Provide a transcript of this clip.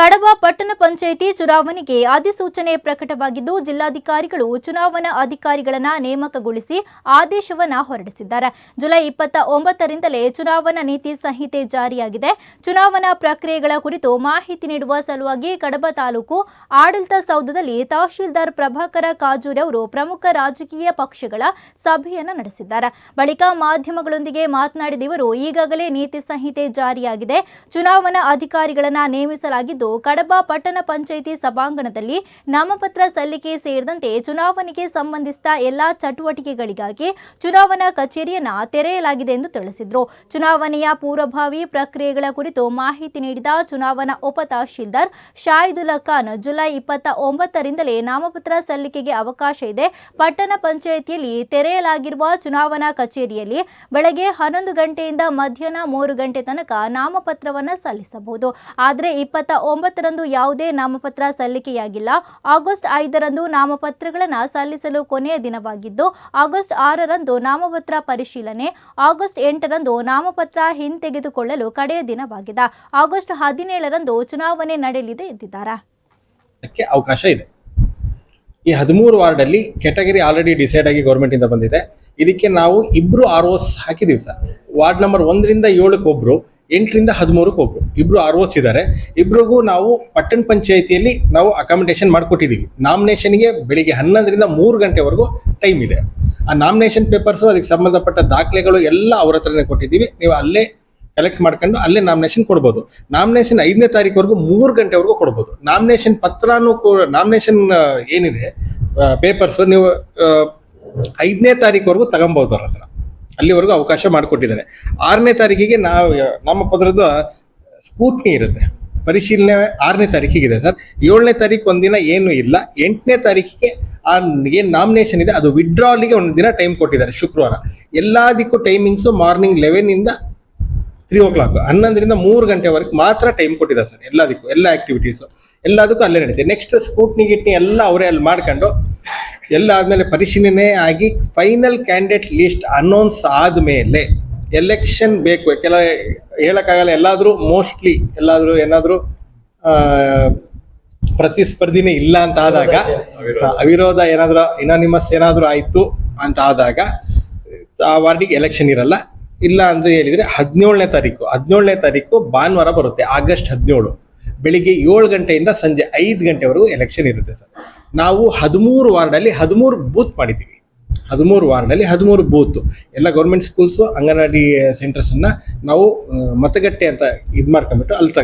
ಕಡಬ ಪಟ್ಟಣ ಪಂಚಾಯಿತಿ ಚುನಾವಣೆಗೆ ಅಧಿಸೂಚನೆ ಪ್ರಕಟವಾಗಿದ್ದು, ಜಿಲ್ಲಾಧಿಕಾರಿಗಳು ಚುನಾವಣಾ ಅಧಿಕಾರಿಗಳನ್ನ ನೇಮಕಗೊಳಿಸಿ ಆದೇಶವನ್ನ ಹೊರಡಿಸಿದ್ದಾರೆ. ಜುಲೈ ಇಪ್ಪತ್ತ ಒಂಬತ್ತರಿಂದಲೇ ಚುನಾವಣಾ ನೀತಿ ಸಂಹಿತೆ ಜಾರಿಯಾಗಿದೆ. ಚುನಾವಣಾ ಪ್ರಕ್ರಿಯೆಗಳ ಕುರಿತು ಮಾಹಿತಿ ನೀಡುವ ಸಲುವಾಗಿ ಕಡಬ ತಾಲೂಕು ಆಡಳಿತ ಸೌಧದಲ್ಲಿ ತಹಶೀಲ್ದಾರ್ ಪ್ರಭಾಕರ ಕಾಜೂರಿ ಅವರು ಪ್ರಮುಖ ರಾಜಕೀಯ ಪಕ್ಷಗಳ ಸಭೆಯನ್ನು ನಡೆಸಿದ್ದಾರೆ. ಬಳಿಕ ಮಾಧ್ಯಮಗಳೊಂದಿಗೆ ಮಾತನಾಡಿದ ಇವರು, ಈಗಾಗಲೇ ನೀತಿ ಸಂಹಿತೆ ಜಾರಿಯಾಗಿದೆ. ಚುನಾವಣಾ ಅಧಿಕಾರಿಗಳನ್ನ ನೇಮಿಸಲಾಗಿದ್ದು ಕಡಬ ಪಟ್ಟಣ ಪಂಚಾಯಿತಿ ಸಭಾಂಗಣದಲ್ಲಿ ನಾಮಪತ್ರ ಸಲ್ಲಿಕೆ ಸೇರಿದಂತೆ ಚುನಾವಣೆಗೆ ಸಂಬಂಧಿಸಿದ ಎಲ್ಲಾ ಚಟುವಟಿಕೆಗಳಿಗಾಗಿ ಚುನಾವಣಾ ಕಚೇರಿಯನ್ನು ತೆರೆಯಲಾಗಿದೆ ಎಂದು ತಿಳಿಸಿದರು. ಚುನಾವಣೆಯ ಪೂರ್ವಭಾವಿ ಪ್ರಕ್ರಿಯೆಗಳ ಕುರಿತು ಮಾಹಿತಿ ನೀಡಿದ ಚುನಾವಣಾ ಉಪ ತಹಶೀಲ್ದಾರ್ ಶಾಹಿದುಲ್ಲಾ ಖಾನ್, ಜುಲೈ ಇಪ್ಪತ್ತ ಒಂಬತ್ತರಿಂದಲೇ ನಾಮಪತ್ರ ಸಲ್ಲಿಕೆಗೆ ಅವಕಾಶ ಇದೆ. ಪಟ್ಟಣ ಪಂಚಾಯಿತಿಯಲ್ಲಿ ತೆರೆಯಲಾಗಿರುವ ಚುನಾವಣಾ ಕಚೇರಿಯಲ್ಲಿ ಬೆಳಗ್ಗೆ ಹನ್ನೊಂದು ಗಂಟೆಯಿಂದ ಮಧ್ಯಾಹ್ನ ಮೂರು ಗಂಟೆ ತನಕ ನಾಮಪತ್ರವನ್ನು ಸಲ್ಲಿಸಬಹುದು. ಆದರೆ ಇಪ್ಪತ್ತ ಒಂಬತ್ತರಂದು ಯಾವುದೇ ನಾಮಪತ್ರ ಸಲ್ಲಿಕೆಯಾಗಿಲ್ಲ. ಆಗಸ್ಟ್ ಐದರಂದು ನಾಮಪತ್ರಗಳನ್ನು ಸಲ್ಲಿಸಲು ಕೊನೆಯ ದಿನವಾಗಿದ್ದು, ಆಗಸ್ಟ್ ಆರರಂದು ನಾಮಪತ್ರ ಪರಿಶೀಲನೆ, ಆಗಸ್ಟ್ ಎಂಟರಂದು ನಾಮಪತ್ರ ಹಿಂತೆಗೆದುಕೊಳ್ಳಲು ಕಡೆಯ ದಿನವಾಗಿದೆ. ಆಗಸ್ಟ್ ಹದಿನೇಳರಂದು ಚುನಾವಣೆ ನಡೆಯಲಿದೆ ಎಂದಿದ್ದಾರೆ. ಅವಕಾಶ ಇದೆ. ಈ ಹದಿಮೂರು ವಾರ್ಡಲ್ಲಿ ಕೆಟಗರಿ ಆಲ್ರೆಡಿ ಡಿಸೈಡ್ ಆಗಿ ಗೌರ್ಮೆಂಟ್ ಇಂದ ಬಂದಿದೆ. ಇದಕ್ಕೆ ನಾವು ಇಬ್ರು ಆರ್ ಓಸ್ ಹಾಕಿದೀವಿ ಸರ್. ವಾರ್ಡ್ ನಂಬರ್ ಒಂದರಿಂದ ಏಳಕ್ಕೆ ಒಬ್ರು ಎಂಟರಿಂದ ಹದಿಮೂರಕ್ಕೆ ಒಬ್ರು ಇಬ್ರು ಆರ್ ಓಸ್ ಇದ್ದಾರೆ ಇಬ್ರಿಗೂ ನಾವು ಪಟ್ಟಣ ಪಂಚಾಯಿತಿಯಲ್ಲಿ ನಾವು ಅಕಾಮಿಡೇಷನ್ ಮಾಡಿಕೊಟ್ಟಿದ್ದೀವಿ ನಾಮಿನೇಷನ್ಗೆ ಬೆಳಿಗ್ಗೆ ಹನ್ನೊಂದರಿಂದ ಮೂರು ಗಂಟೆವರೆಗೂ ಟೈಮ್ ಇದೆ. ಆ ನಾಮಿನೇಷನ್ ಪೇಪರ್ಸು ಅದಕ್ಕೆ ಸಂಬಂಧಪಟ್ಟ ದಾಖಲೆಗಳು ಎಲ್ಲ ಅವ್ರ ಹತ್ರನೇ ಕೊಟ್ಟಿದ್ದೀವಿ. ನೀವು ಅಲ್ಲೇ ಕಲೆಕ್ಟ್ ಮಾಡ್ಕೊಂಡು ಅಲ್ಲೇ ನಾಮಿನೇಷನ್ ಕೊಡ್ಬೋದು. ನಾಮಿನೇಷನ್ ಐದನೇ ತಾರೀಕುವರೆಗೂ ಮೂರು ಗಂಟೆವರೆಗೂ ಕೊಡ್ಬೋದು. ನಾಮಿನೇಷನ್ ಪತ್ರನೂ ಕೂಡ ನಾಮಿನೇಷನ್ ಏನಿದೆ ಪೇಪರ್ಸು ನೀವು ಐದನೇ ತಾರೀಕುವರೆಗೂ ತಗೊಬೋದು ಅವ್ರ ಹತ್ರ. ಅಲ್ಲಿವರೆಗೂ ಅವಕಾಶ ಮಾಡಿಕೊಟ್ಟಿದ್ದಾರೆ. ಆರನೇ ತಾರೀಕಿಗೆ ನಾವು, ನಮ್ಮ ಪತ್ರದ ಸ್ಕೂಟ್ನಿ ಇರುತ್ತೆ. ಪರಿಶೀಲನೆ ಆರನೇ ಇದೆ ಸರ್. ಏಳನೇ ತಾರೀಕು ಒಂದಿನ ಏನು ಇಲ್ಲ. ಎಂಟನೇ ತಾರೀಕಿಗೆ ಆ ಏನು ನಾಮಿನೇಷನ್ ಇದೆ. ಅದು ವಿಡ್ರಾಲಿಗೆ ಒಂದು ದಿನ ಟೈಮ್ ಕೊಟ್ಟಿದ್ದಾರೆ ಶುಕ್ರವಾರ. ಎಲ್ಲದಕ್ಕೂ ಟೈಮಿಂಗ್ಸು ಮಾರ್ನಿಂಗ್ ಲೆವೆನಿಂದ ತ್ರೀ ಓ ಕ್ಲಾಕ್ ಹನ್ನೊಂದರಿಂದ ಮೂರು ಗಂಟೆವರೆಗೆ ಮಾತ್ರ ಟೈಮ್ ಕೊಟ್ಟಿದ್ದಾರೆ ಸರ್. ಎಲ್ಲದಕ್ಕೂ, ಎಲ್ಲ ಆಕ್ಟಿವಿಟೀಸು ಎಲ್ಲದಕ್ಕೂ ಅಲ್ಲೇ ನಡೀತೆ. ನೆಕ್ಸ್ಟ್ ಸ್ಕೂಟ್ನಿ ಗಿಟ್ನಿ ಎಲ್ಲ ಅವರೇ ಅಲ್ಲಿ ಮಾಡ್ಕೊಂಡು ಎಲ್ಲ ಆದಮೇಲೆ ಪರಿಶೀಲನೆ ಆಗಿ ಫೈನಲ್ ಕ್ಯಾಂಡಿಡೇಟ್ ಲಿಸ್ಟ್ ಅನೌನ್ಸ್ ಆದಮೇಲೆ ಎಲೆಕ್ಷನ್ ಬೇಕು. ಕೆಲ ಹೇಳೋಕ್ಕಾಗಲ್ಲ ಎಲ್ಲಾದರೂ ಮೋಸ್ಟ್ಲಿ ಎಲ್ಲಾದರೂ ಏನಾದರೂ ಪ್ರತಿಸ್ಪರ್ಧಿನೇ ಇಲ್ಲ ಅಂತ ಆದಾಗ ಅವಿರೋಧ. ಏನಾದರೂ ಇನಾನಿಮಸ್ ಏನಾದರೂ ಆಯಿತು ಅಂತ ಆದಾಗ ಆ ವಾರ್ಡಿಗೆ ಎಲೆಕ್ಷನ್ ಇರಲ್ಲ. ಇಲ್ಲ ಅಂತ ಹೇಳಿದರೆ ಹದಿನೇಳನೇ ತಾರೀಕು. ಹದಿನೇಳನೇ ತಾರೀಕು ಭಾನುವಾರ ಬರುತ್ತೆ ಆಗಸ್ಟ್ ಹದಿನೇಳು. ಬೆಳಿಗ್ಗೆ ಏಳು ಗಂಟೆಯಿಂದ ಸಂಜೆ ಐದು ಗಂಟೆವರೆಗೂ ಎಲೆಕ್ಷನ್ ಇರುತ್ತೆ ಸರ್. ನಾವು ಹದಿಮೂರು ವಾರ್ಡಲ್ಲಿ ಹದಿಮೂರು ಬೂತ್ ಮಾಡಿದ್ದೀವಿ. ಹದಿಮೂರು ವಾರ್ಡಲ್ಲಿ ಹದಿಮೂರು ಬೂತ್. ಎಲ್ಲ ಗೌರ್ಮೆಂಟ್ ಸ್ಕೂಲ್ಸು ಅಂಗನವಾಡಿ ಸೆಂಟರ್ಸನ್ನು ನಾವು ಮತಗಟ್ಟೆ ಅಂತ ಇದು ಮಾಡ್ಕೊಂಡ್ಬಿಟ್ಟು ಅಲ್ಲಿ